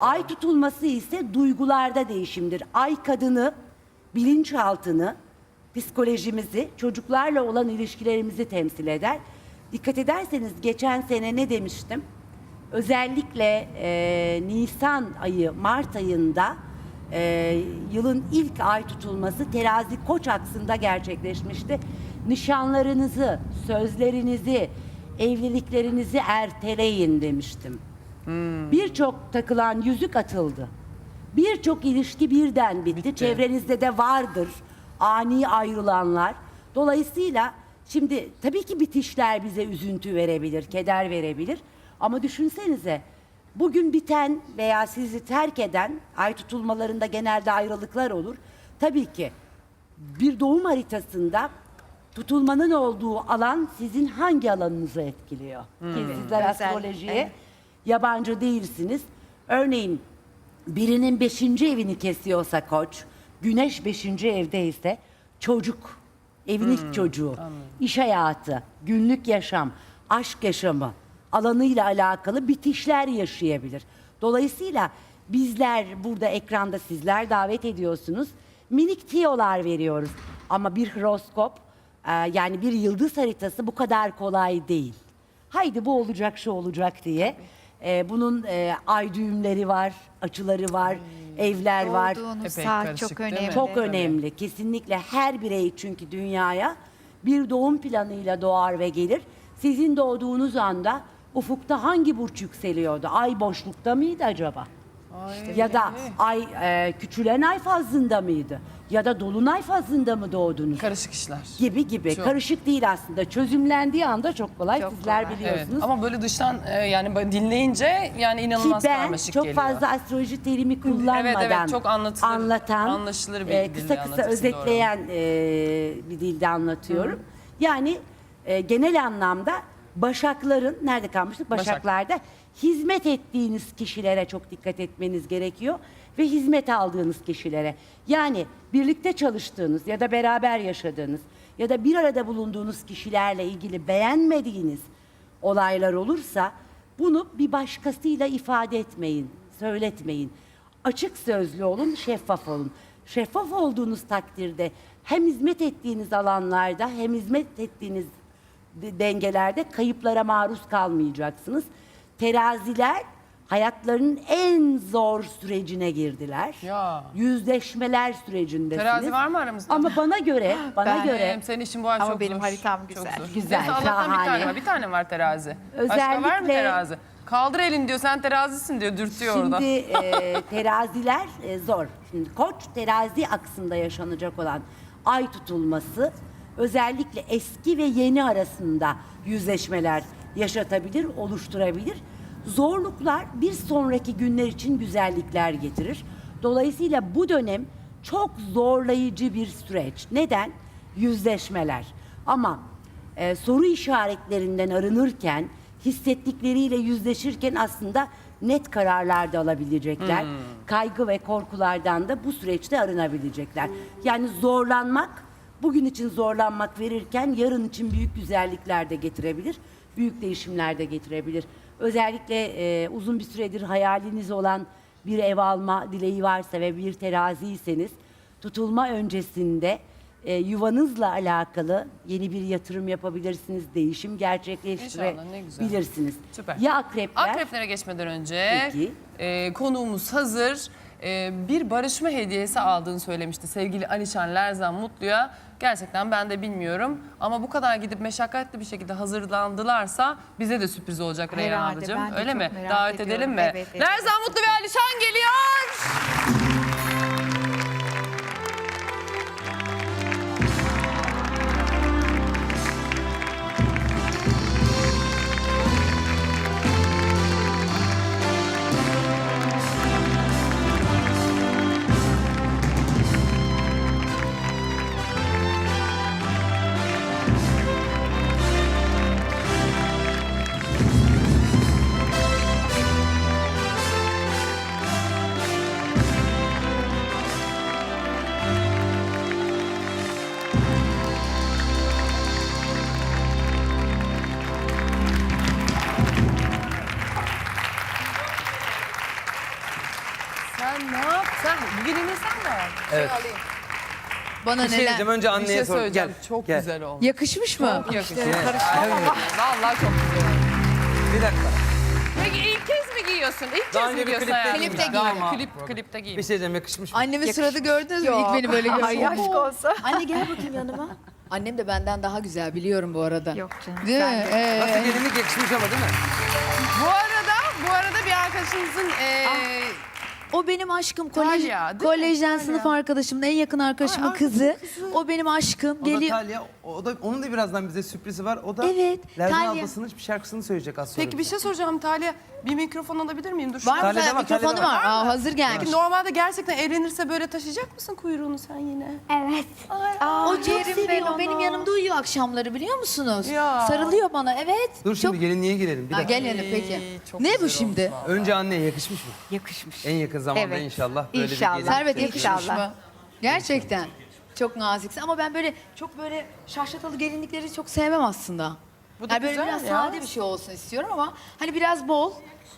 Ay tutulması ise duygularda değişimdir. Ay kadını, bilinçaltını, psikolojimizi, çocuklarla olan ilişkilerimizi temsil eder. Dikkat ederseniz geçen sene ne demiştim? Özellikle e, Nisan ayı, Mart ayında e, yılın ilk ay tutulması terazi koç aksında gerçekleşmişti. Nişanlarınızı, sözlerinizi, evliliklerinizi erteleyin demiştim. Birçok takılan yüzük atıldı. Birçok ilişki birden bitti. Çevrenizde de vardır ani ayrılanlar. Dolayısıyla şimdi tabii ki bitişler bize üzüntü verebilir, keder verebilir. Ama düşünsenize bugün biten veya sizi terk eden ay tutulmalarında genelde ayrılıklar olur. Tabii ki bir doğum haritasında tutulmanın olduğu alan sizin hangi alanınızı etkiliyor? Ki Sizler astrolojiye evet. Yabancı değilsiniz. Örneğin birinin beşinci evini kesiyorsa koç, güneş beşinci evde ise çocuk, evin ilk çocuğu, iş hayatı, günlük yaşam, aşk yaşamı alanıyla alakalı bitişler yaşayabilir. Dolayısıyla bizler burada ekranda sizler davet ediyorsunuz. Minik tiyolar veriyoruz. Ama bir horoskop e, yani bir yıldız haritası bu kadar kolay değil. Haydi bu olacak şu olacak diye. Ee, bunun e, ay düğümleri var, açıları var, evler var. Doğduğunuz Epey saat karışık çok değil mi? önemli. Çok önemli. Kesinlikle her birey çünkü dünyaya bir doğum planıyla doğar ve gelir. Sizin doğduğunuz anda ufukta hangi burç yükseliyordu? Ay boşlukta mıydı acaba? Ya da ay e, küçülen ay fazında mıydı? Ya da dolunay fazında mı doğdunuz? Karışık işler. gibi gibi. Çok. Karışık değil aslında. Çözümlendiği anda çok kolay. Çok Sizler kolay. Evet. biliyorsunuz. Ama böyle dıştan e, yani dinleyince yani Ki inanılmaz ben karmaşık çok geliyor. fazla astroloji terimi kullanmadan Evet, evet, çok anlatılır, anlatan, anlaşılır bir e, kısa kısa özetleyen e, bir dilde anlatıyorum. Yani e, genel anlamda başakların nerede kalmıştık? Başak. Başaklarda hizmet ettiğiniz kişilere çok dikkat etmeniz gerekiyor ve hizmet aldığınız kişilere. Yani birlikte çalıştığınız ya da beraber yaşadığınız ya da bir arada bulunduğunuz kişilerle ilgili beğenmediğiniz olaylar olursa bunu bir başkasıyla ifade etmeyin, söyletmeyin. Açık sözlü olun, şeffaf olun. Şeffaf olduğunuz takdirde hem hizmet ettiğiniz alanlarda hem hizmet ettiğiniz de- dengelerde kayıplara maruz kalmayacaksınız. Teraziler hayatlarının en zor sürecine girdiler. Ya. Yüzleşmeler sürecindesiniz. Terazi var mı aramızda? Ama bana göre, bana Ben- göre Hem senin işin bu ay Ama çok benim zor. haritam Çok güzel. zor. Güzel, Neyse, Allah'tan bir şahane. tane var. Bir tane var terazi. Başka var mı Özellikle- terazi? Kaldır elini diyor sen terazisin diyor dürtüyor Şimdi orada. e, teraziler e, zor. Şimdi koç terazi aksında yaşanacak olan ay tutulması özellikle eski ve yeni arasında yüzleşmeler yaşatabilir, oluşturabilir. Zorluklar bir sonraki günler için güzellikler getirir. Dolayısıyla bu dönem çok zorlayıcı bir süreç. Neden? Yüzleşmeler. Ama e, soru işaretlerinden arınırken, hissettikleriyle yüzleşirken aslında net kararlar da alabilecekler. Kaygı ve korkulardan da bu süreçte arınabilecekler. Yani zorlanmak, bugün için zorlanmak verirken yarın için büyük güzellikler de getirebilir, büyük değişimler de getirebilir. Özellikle e, uzun bir süredir hayaliniz olan bir ev alma dileği varsa ve bir teraziyseniz tutulma öncesinde e, yuvanızla alakalı yeni bir yatırım yapabilirsiniz, değişim İnşallah, ne güzel. gerçekleştirebilirsiniz. Süper. Ya akrepler, Akreplere geçmeden önce Peki. e, konuğumuz hazır. E, bir barışma hediyesi aldığını söylemişti sevgili Alişan Lerzan Mutlu'ya. Gerçekten ben de bilmiyorum ama bu kadar gidip meşakkatli bir şekilde hazırlandılarsa bize de sürpriz olacak Reyhan ben de Öyle çok mi? merak Davet ediyorum. edelim mi? Evet, evet. Lerzan Mutlu ve Alişan geliyor. Evet. Bana Bir şey neler? diyeceğim önce Bir anneye şey sor. Gel. Çok gel. güzel oldu. Yakışmış mı? Çok yakışıyor. Evet. Vallahi çok güzel. Bir dakika. Peki ilk kez mi giyiyorsun? İlk Daha kez mi bir giyiyorsun klipte hayatında? Klipte giydim. ama- Klip, klipte Bir şey diyeceğim yakışmış mı? Annemin suratı gördünüz mü? İlk beni böyle gördü. Aşk olsa. Anne gel bakayım yanıma. Annem de benden daha güzel biliyorum bu arada. Yok canım. Değil mi? Ee, Nasıl gelinlik yakışmış ama değil mi? Bu arada, bu arada bir arkadaşınızın eee o benim aşkım. Kolej, Talya, değil mi? kolejden sınıf arkadaşımın en yakın arkadaşımın kızı. O benim aşkım. O da Geliyor. Talya. O da, onun da birazdan bize sürprizi var. O da Evet, Talya. ablasının bir şarkısını söyleyecek az sonra. Peki bir şey soracağım Talya. Bir mikrofon alabilir miyim? Dur şu Var mı? Sen var, mikrofonu var. var. Aa, hazır gelmiş. Peki normalde gerçekten evlenirse böyle taşıyacak mısın kuyruğunu sen yine? Evet. Aa, O çok yerim ben seviyor. onu. Benim yanımda uyuyor akşamları biliyor musunuz? Ya. Sarılıyor bana evet. Dur şimdi Çok... gelinliğe girelim. Bir Ha, dakika. gel hele peki. Çok Ne bu güzel şimdi? Önce anneye yakışmış mı? Yakışmış. En yakın zamanda Evet. inşallah böyle İnşallah. bir gelin. Servet yakışmış İnşallah. mı? Gerçekten. Çok naziksin ama ben böyle çok böyle şaşlatalı gelinlikleri çok sevmem aslında. Bu da yani böyle güzel biraz ya. sade bir şey olsun istiyorum ama hani biraz bol.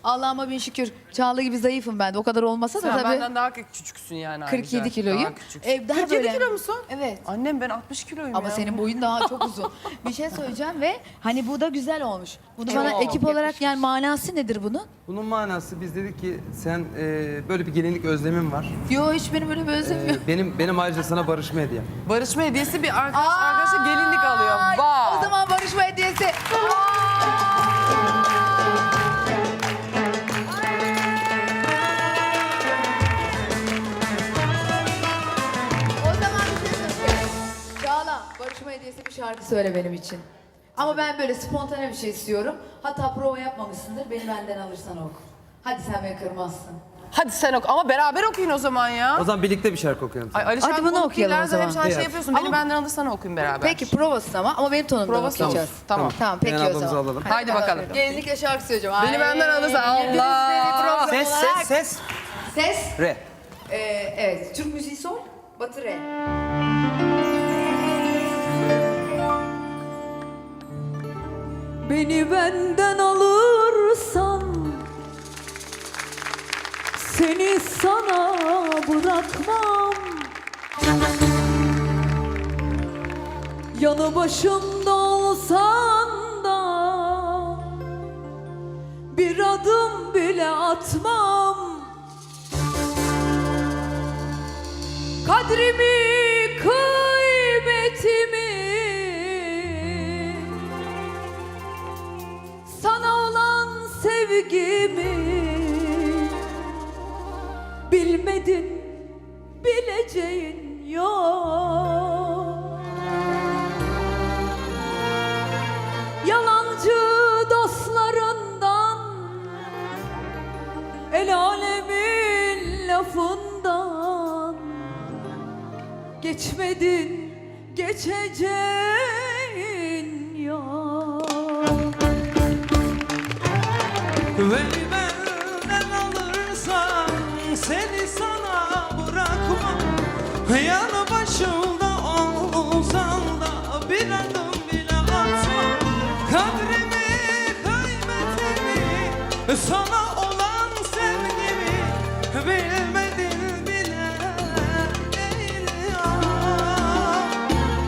Allah'ıma bin şükür Çağla gibi zayıfım ben de o kadar olmasa da Sen tabii benden daha küçüksün yani. 47 ayrıca. kiloyum. Daha küçüksün. Ee, daha 47 böyle- kilo musun? Evet. Annem ben 60 kiloyum Ama ya. senin boyun daha çok uzun. bir şey söyleyeceğim ve hani bu da güzel olmuş. Bunu bana Evet, ekip olarak yani manası nedir bunun? Bunun manası biz dedik ki sen e, böyle bir gelinlik özlemin var. Yo hiç benim öyle bir özlem yok. E, benim benim ayrıca sana barışma hediyem. Barışma hediyesi bir arkadaş arkadaşa gelinlik alıyor. Ay, Bak. O zaman barışma hediyesi. Hediyesi bir şarkı söyle benim için. Ama ben böyle spontane bir şey istiyorum. Hatta prova yapmamışsındır, beni benden alırsan oku. Hadi sen beni kırmazsın. Hadi sen oku ama beraber okuyun o zaman ya. O zaman birlikte bir şarkı okuyalım. Ay Alişan Hadi bunu okuyalım o zaman. Hep sen şey Evet. yapıyorsun. Beni Ama- benden alırsan okuyun beraber. Peki provası ama ama benim tonumda Provası okuyacağız. Tamam. Tamam peki Eren o ablamızı zaman. alalım. Haydi bakalım. Gelinlikle şarkı söyleyeceğim. Beni Ay, benden alırsa gündüzleri Allah. Ses ses ses. Ses. Re. Ee, evet, Türk müziği sol, Batı re. Beni benden alırsan Seni sana bırakmam. Yanı başımda olsan da Bir adım bile atmam. Kadrimi, bilmedin bileceğin yok. Yalancı dostlarından el alemin lafından. Geçmedin geçeceğin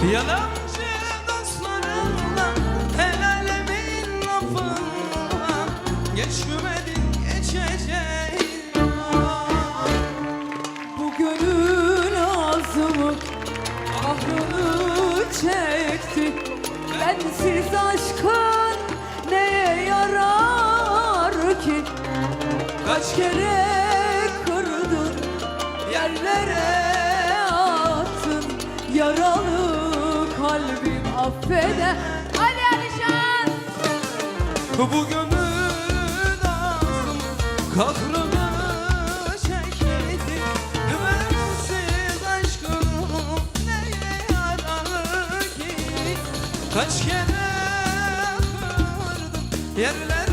Yalancı dostlarından El alemin lafından Geçmedin geçeceğin Bu gönül azımı kahrını çekti. Bensiz aşkın neye yarar ki? Kaç kere Bu gönül ağzım kahrını çekti Bensiz aşkın neye yarar ki? Kaç kere kırdım yerlere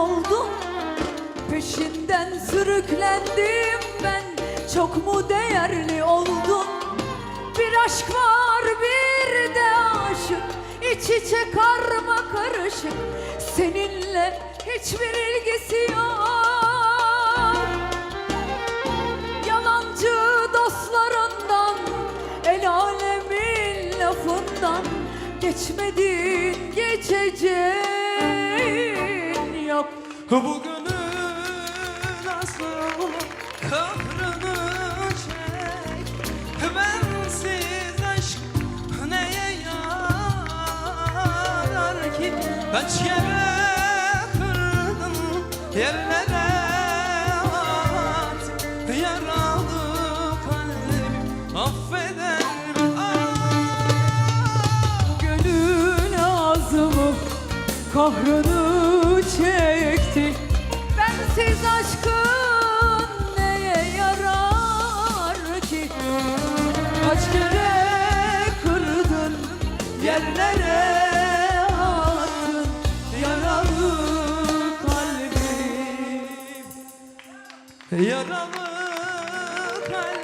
neler oldu Peşinden sürüklendim ben. Çok mu değerli oldun? Bir aşk var bir de aşık. İç içe karma karışık. Seninle hiçbir ilgisi yok. Yalancı dostlarından El alemin lafından Geçmedin geçeceğin yok Bugünün asıl kahrını çek Bensiz aşk neye yarar ki Kaç kere kırdın yerlere at Yaralı kalbim affeder mi? Ah! Gönül ağzımı kahrını Yaralı kalbim